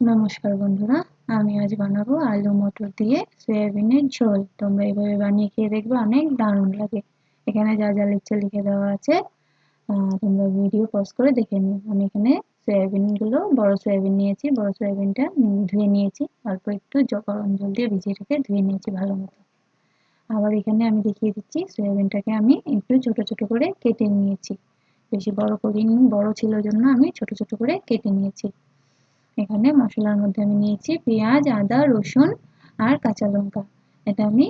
নমস্কার বন্ধুরা, আমি আজ বানাবো আলু মটর দিয়ে সয়াবিনের ঝোল। তোমরা এইভাবে বানিয়ে খেয়ে দেখবে অনেক দারুণ লাগে। এখানে যা যা লিখছে লিখে দেওয়া আছে। তোমরা ভিডিও পজ করে দেখে নিও। আমি এখানে সয়াবিনগুলো, বড় সয়াবিন নিয়েছি, বড় সয়াবিনটা ধুয়ে নিয়েছি। অল্প একটু গরম জল দিয়ে ভিজিয়ে রেখে ধুয়ে নিয়েছি ভালো মতো। আবার এখানে আমি দেখিয়ে দিচ্ছি, সয়াবিনটাকে আমি একটু ছোট ছোট করে কেটে নিয়েছি। বেশি বড় করিনি, বড় ছিল জন্য আমি ছোট ছোট করে কেটে নিয়েছি। এখানে মশলার মধ্যে আমি নিয়েছি পেঁয়াজ, আদা, রসুন আর কাঁচা লঙ্কা। এটা আমি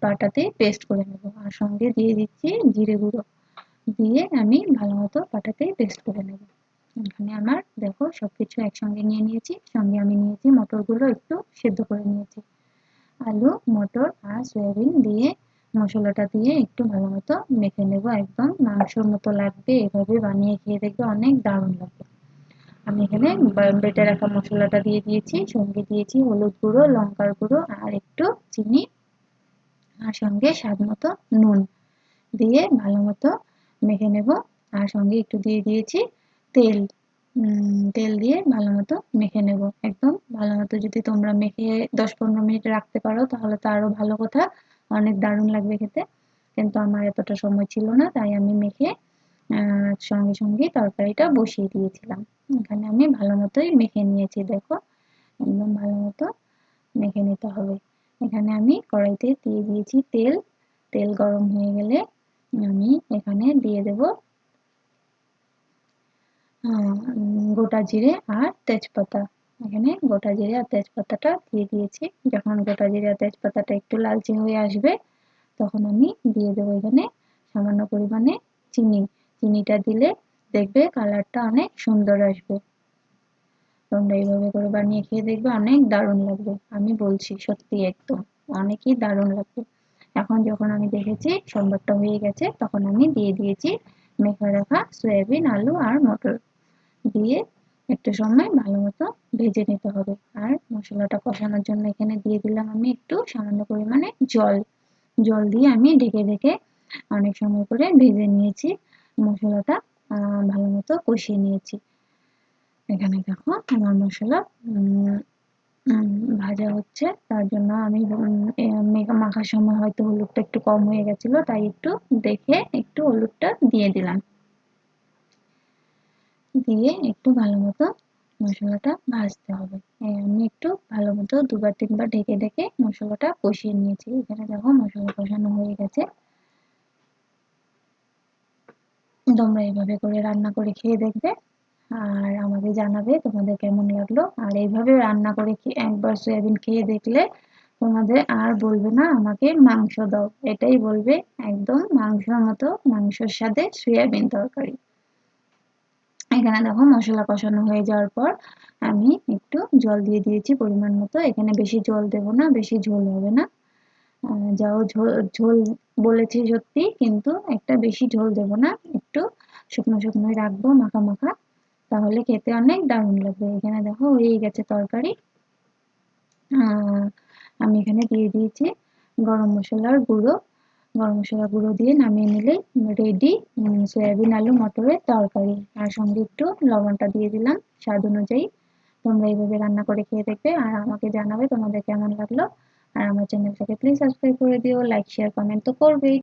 পাটাতে পেস্ট করে নেব আর সঙ্গে দিয়ে দিচ্ছি জিরে গুঁড়ো। দিয়ে আমি ভালো মতো পাটাতে পেস্ট করে নেব। এখানে আমার, দেখো সব কিছু একসঙ্গে নিয়ে নিয়েছি। সঙ্গে আমি নিয়েছি মটরগুলো একটু সেদ্ধ করে নিয়েছি। আলু, মটর আর সয়াবিন দিয়ে মশলাটা দিয়ে একটু ভালো মতো মেখে নেব। একদম মাংসর মতো লাগবে। এভাবে বানিয়ে খেয়ে দেখবে অনেক দারুণ লাগবে। আমি এখানে বেটে রাখা মশলাটা দিয়ে দিয়েছি, সঙ্গে দিয়েছি হলুদ গুঁড়ো, লঙ্কার গুঁড়ো আর একটু চিনি আর সঙ্গে স্বাদ মতো নুন দিয়ে ভালো মতো মেখে নেব। আর সঙ্গে একটু দিয়ে দিয়েছি তেল তেল দিয়ে ভালো মতো মেখে নেব। একদম ভালো মতো যদি তোমরা মেখে দশ পনেরো মিনিট রাখতে পারো, তাহলে তো আরও ভালো কথা। অনেক দারুণ লাগবে খেতে। কিন্তু আমার এতটা সময় ছিল না, তাই আমি মেখে সঙ্গে সঙ্গে তরকারিটা বসিয়ে দিয়েছিলাম। এখানে আমি ভালো মতোই মেখে নিয়েছি, দেখো। একদম ভালো মতো মেখে নিতে হবে। এখানে আমি কড়াইতে দিয়ে দিয়েছি তেল। তেল গরম হয়ে গেলে আমি এখানে দিয়ে দেব গোটা জিরে আর তেজপাতা। এখানে গোটা জিরে আর তেজপাতাটা দিয়ে দিয়েছি। যখন গোটা জিরে আর তেজপাতাটা একটু লালচে হয়ে আসবে, তখন আমি দিয়ে দেবো এখানে সামান্য পরিমাণে চিনি। চিনিটা দিলে দেখবে কালারটা অনেক সুন্দর আসবে। তোমরা এইভাবে করে বানিয়ে খেয়ে দেখবে অনেক দারুণ লাগবে। আমি বলছি সত্যি একদম, অনেকই দারুণ লাগবে। এখন যখন আমি দেখেছি সম্বারটা হয়ে গেছে, তখন আমি দিয়ে দিয়েছি মেখে রাখা সয়াবিন, আলু আর মটর। দিয়ে একটু সময় ভালো মতো ভেজে নিতে হবে। আর মশলাটা কষানোর জন্য এখানে দিয়ে দিলাম আমি একটু সামান্য পরিমাণে জল। জল দিয়ে আমি ঢেকে ঢেকে অনেক সময় করে ভেজে নিয়েছি। মশলাটা ভালো মতো কষিয়ে নিয়েছি। এখানে দেখো আমার মশলা ভাজা হচ্ছে। তার জন্য আমি মাখার সময় হয়তো হলুদটা একটু কম হয়ে গেছিল, তাই একটু দেখে একটু হলুদটা দিয়ে দিলাম। দিয়ে একটু ভালো মতো মশলাটা ভাজতে হবে। আমি একটু ভালো মতো দুবার, তিনবার ঢেকে ঢেকে মশলাটা কষিয়ে নিয়েছি। এখানে দেখো মশলা কষানো হয়ে গেছে। তোমরা এইভাবে করে রান্না করে খেয়ে দেখবে। আর আমাকে জানাবে তোমাদের কেমন লাগল। আর এইভাবে রান্না করে একবার সয়াবিন খেয়ে দেখলে তোমাদের আর বলবে না আমাকে মাংস দাও। এটাই বলবে একদম মাংসর মতো, মাংসর সাথে সয়াবিন তরকারি। এখানে দেখো মশলা কষানো হয়ে যাওয়ার পর আমি একটু জল দিয়ে দিয়েছি পরিমাণ মতো। এখানে বেশি জল দেব না, বেশি ঝোল হবে না। যাও ঝোল ঝোল বলেছি সত্যি, কিন্তু একটা বেশি ঝোল দেব না। শুকনো শুকনোই রাখব, মাখা মাখা। তাহলে খেতে অনেক দারুণ লাগবে। এখানে দেখো হয়ে গেছে তরকারি। আমি এখানে দিয়ে দিয়েছি গরম মশলার গুঁড়ো। গরম মশলা গুঁড়ো দিয়ে নামিয়ে নিলে রেডি সয়াবিন, আলু, মটরের তরকারি। আর সঙ্গে একটু লবণটা দিয়ে দিলাম স্বাদ অনুযায়ী। তোমরা এইভাবে রান্না করে খেয়ে দেখবে আর আমাকে জানাবে তোমাদের কেমন লাগল। আর আমার চ্যানেলটাকে প্লিজ সাবস্ক্রাইব করে দিও লাইক শেয়ার কমেন্ট তো করবেই।